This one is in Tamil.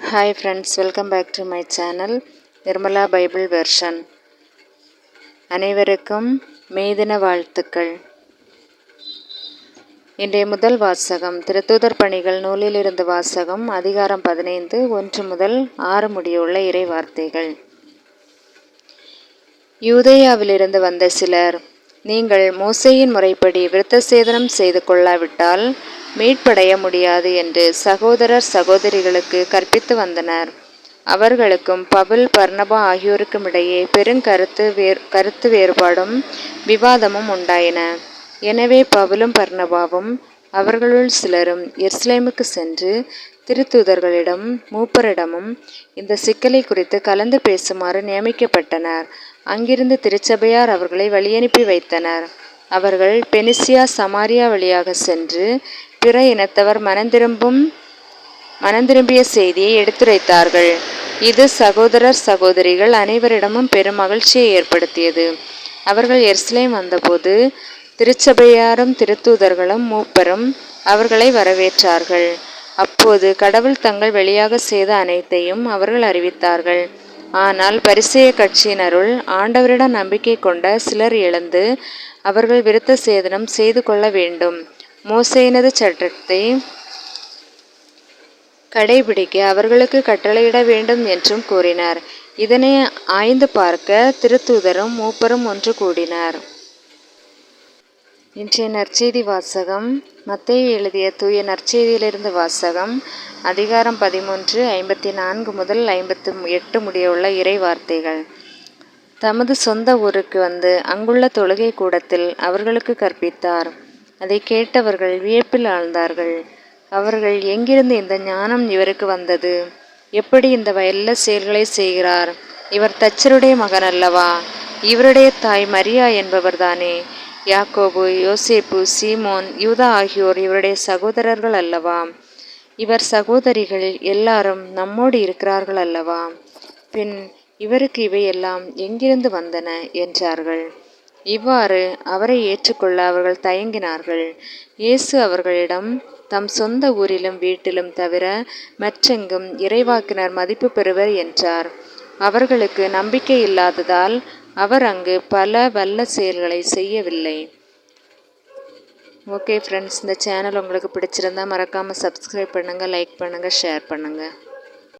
Hi friends welcome back to my channel Nirmala Bible version அனைவருக்கும் மேதின வாழ்த்துக்கள். இன்றைய முதல் வாசகம் திருத்தூதர் பணிகள் நூலிலிருந்து வாசகம் அதிகாரம் பதினைந்து ஒன்று முதல் ஆறு முடியுள்ள இறை வார்த்தைகள் யூதேயாவிலிருந்து வந்த சிலர் நீங்கள் மோசையின் முறைப்படி விருத்த சேதனம் செய்து கொள்ளாவிட்டால் மீட்படைய முடியாது என்று சகோதரர் சகோதரிகளுக்கு கற்பித்து வந்தனர். அவர்களுக்கும் பவுல் பர்ணபா ஆகியோருக்கும் இடையே பெருங்கருத்து வேர் கருத்து வேறுபாடும் விவாதமும் உண்டாயின. எனவே பவுலும் பர்ணபாவும் அவர்களுள் சிலரும் எர்ஸ்லேமுக்கு சென்று திருத்தூதர்களிடம் மூப்பரிடமும் இந்த சிக்கலை குறித்து கலந்து பேசுமாறு நியமிக்கப்பட்டனர். அங்கிருந்து திருச்சபையார் அவர்களை வழியனுப்பி வைத்தனர். அவர்கள் பெனிசியா சமாரியா வழியாக சென்று பிற இனத்தவர் மனந்திரும்பும் மனந்திரும்பிய செய்தியை எடுத்துரைத்தார்கள். இது சகோதரர் சகோதரிகள் அனைவரிடமும் பெரும் மகிழ்ச்சியை ஏற்படுத்தியது. அவர்கள் எர்ஸ்லேம் வந்தபோது திருச்சபையாரும் திருத்தூதர்களும் மூப்பரும் அவர்களை வரவேற்றார்கள். அப்போது கடவுள் தங்கள் வெளியாக செய்த அனைத்தையும் அவர்கள் அறிவித்தார்கள். ஆனால் பரிசெய கட்சியினருள் ஆண்டவரிடம் நம்பிக்கை கொண்ட சிலர் எழுந்து அவர்கள் விருத்த சேதனம் செய்து கொள்ள வேண்டும். மோசையினது சட்டத்தை கடைபிடிக்க அவர்களுக்கு கட்டளையிட வேண்டும் என்றும் கூறினார். இதனை ஆய்ந்து பார்க்க திருத்தூதரும் மூப்பரும் ஒன்று கூடினார். இன்றைய நற்செய்தி வாசகம் மத்திய எழுதிய தூய நற்செய்தியிலிருந்து வாசகம் அதிகாரம் பதிமூன்று ஐம்பத்தி நான்கு முதல் ஐம்பத்து எட்டு முடியவுள்ள இறை வார்த்தைகள். தமது சொந்த ஊருக்கு வந்து அங்குள்ள தொழுகை கூடத்தில் அவர்களுக்கு கற்பித்தார். அதை கேட்டவர்கள் வியப்பில் ஆழ்ந்தார்கள். அவர்கள் எங்கிருந்து இந்த ஞானம் இவருக்கு வந்தது? எப்படி இந்த வயல்ல செயல்களை செய்கிறார்? இவர் தச்சருடைய மகன் அல்லவா? இவருடைய தாய் மரியா என்பவர்தானே? யாக்கோபு யோசேப்பு சீமோன் யூதா ஆகியோர் இவருடைய சகோதரர்கள் அல்லவா? இவர் சகோதரிகள் எல்லாரும் நம்மோடு இருக்கிறார்கள் அல்லவா? பின் இவருக்கு இவையெல்லாம் எங்கிருந்து வந்தன? என்றார்கள். இவ்வாறு அவரை ஏற்றுக்கொள்ள அவர்கள் தயங்கினார்கள். இயேசு அவர்களிடம் தம் சொந்த ஊரிலும் வீட்டிலும் தவிர மற்றெங்கும் இறைவாக்கினர் மதிப்பு பெறுவர் என்றார். அவர்களுக்கு நம்பிக்கை இல்லாததால் அவர் அங்கு பல வல்ல செயல்களை செய்யவில்லை. ஓகே ஃப்ரெண்ட்ஸ் இந்த சேனல் உங்களுக்கு பிடிச்சிருந்தா மறக்காமல் சப்ஸ்கிரைப் பண்ணுங்கள் லைக் பண்ணுங்கள் ஷேர் பண்ணுங்கள்